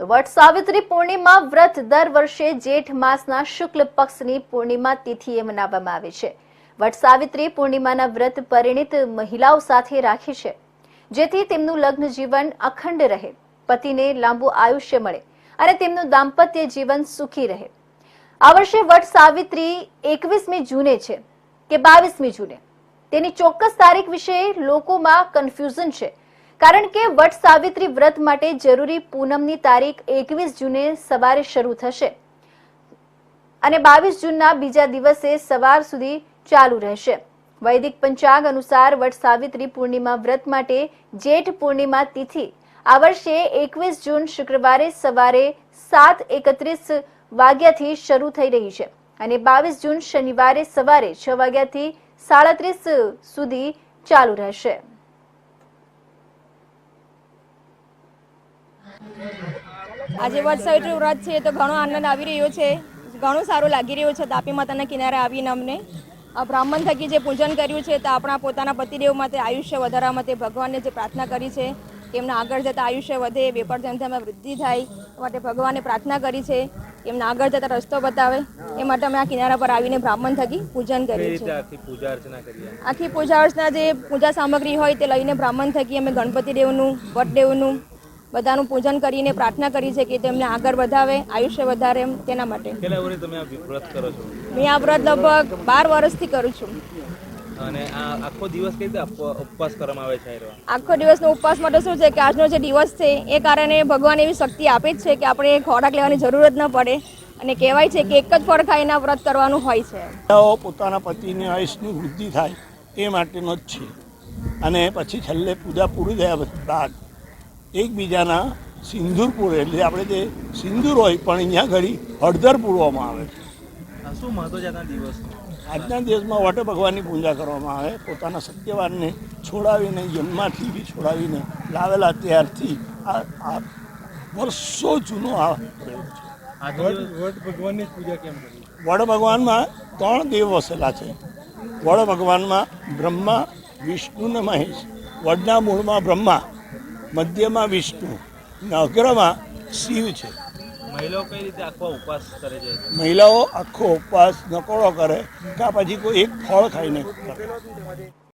વટ સાવિત્રી પૂર્ણિમા વ્રત દર વર્ષે જેઠ માસના શુક્લ પક્ષની પૂર્ણિમા તિથિએ મનાવવામાં આવે છે. વટ સાવિત્રી પૂર્ણિમાના વ્રત પરિણીત મહિલાઓ સાથે રાખી છે, જેથી તેમનું લગ્ન જીવન અખંડ રહે, પતિને લાંબુ આયુષ્ય મળે અને તેમનું દાંપત્ય જીવન સુખી રહે. આ વર્ષે વટ સાવિત્રી એકવીસમી જૂને છે કે બાવીસમી જૂને. તેની ચોક્કસ તારીખ વિશે લોકોમાં કન્ફ્યુઝન છે કારણ કે વટ સાવિત્રી વ્રત માટે જરૂરી પૂનમની તારીખ એકવીસ જૂને સવારે શરૂ થશે અને બાવીસ જૂનના બીજા દિવસે સવાર સુધી ચાલુ રહેશે. વૈદિક પંચાંગ અનુસાર વટ સાવિત્રી પૂર્ણિમા વ્રત માટે જેઠ પૂર્ણિમા તિથિ આ વર્ષે એકવીસ જૂન શુક્રવારે સવારે સાત એકત્રીસ વાગ્યાથી શરૂ થઈ રહી છે અને બાવીસ જૂન શનિવારે સવારે છ વાગ્યાથી સાડત્રીસ સુધી ચાલુ રહેશે. આજે વટ સાવિત્રી વ્રત છે તો ઘણો આનંદ આવી રહ્યો છે. ઘણું સારું લાગી રહ્યું છે તાપી માતાના કિનારે આવીને અમને. આ બ્રાહ્મણ થકી જે પૂજન કર્યું છે તો આપણા પોતાના પતિદેવ માટે આયુષ્ય વધારવા માટે ભગવાનને જે પ્રાર્થના કરી છે એમના આગળ જતાં આયુષ્ય વધે વેપાર ધંધામાં વૃદ્ધિ થાય માટે ભગવાને પ્રાર્થના કરી છે. એમના આગળ જતા રસ્તો બતાવે એ માટે અમે આ કિનારા પર આવીને બ્રાહ્મણ થકી પૂજન કરીએ કર્યું છે આખી પૂજા અર્ચના આખી પૂજા અર્ચના જે પૂજા સામગ્રી હોય તે લઈને બ્રાહ્મણ થકી અમે ગણપતિ દેવનું વટદેવનું બધાનું પૂજન કરીને પ્રાર્થના કરી છે કે તેમને આગળ વધાવે આયુષ્ય વધારે એમ તેના માટે. કેટલા વર્ષથી તમે આ વ્રત કરો છો? મેં આ વ્રત લગભગ બાર વર્ષથી કરું છું. અને આખો દિવસ રીતે ઉપવાસ કરવામાં આવે છે આખો દિવસનો ઉપવાસ માટે શું છે કે આજનો જે દિવસ છે એ કારણે ભગવાન એવી શક્તિ આપે જ છે કે આપણે ખોરાક લેવાની જરૂર જ ન પડે અને કહેવાય છે કે એક જ ફળ ખાઈને વ્રત કરવાનું હોય છે. પોતાના પતિને આયુષની વૃદ્ધિ થાય એ માટેનો જ છે. અને પછી છેલ્લે પૂજા પૂરી થયા બાદ એકબીજાના સિંદૂર પૂરે. એટલે આપણે જે સિંદૂર હોય પણ અહીંયા ઘડી હળદર પૂરવામાં આવે છે. આ શું મહત્વ છે આજના દિવસનું આજના દિવસમાં વટ ભગવાનની પૂજા કરવામાં આવે. પોતાના સત્યવાનને છોડાવીને જન્માથી બી છોડાવીને લાવેલા ત્યારથી આ આ વર્ષો જૂનો આ છે. વટ ભગવાનની પૂજા કેમ કરી? વડ ભગવાનમાં ત્રણ દેવ વસેલા છે. વડ ભગવાનમાં બ્રહ્મા વિષ્ણુ ને મહેશ. વડના મૂળમાં બ્રહ્મા મધ્યમાં વિષ્ણુ. અને અગ્રમાં શિવ છે. મહિલાઓ કઈ રીતે આખો ઉપવાસ કરે છે? મહિલાઓ આખો ઉપવાસ નકોડો કરે કાં પછી કોઈ એક ફળ ખાઈને કરે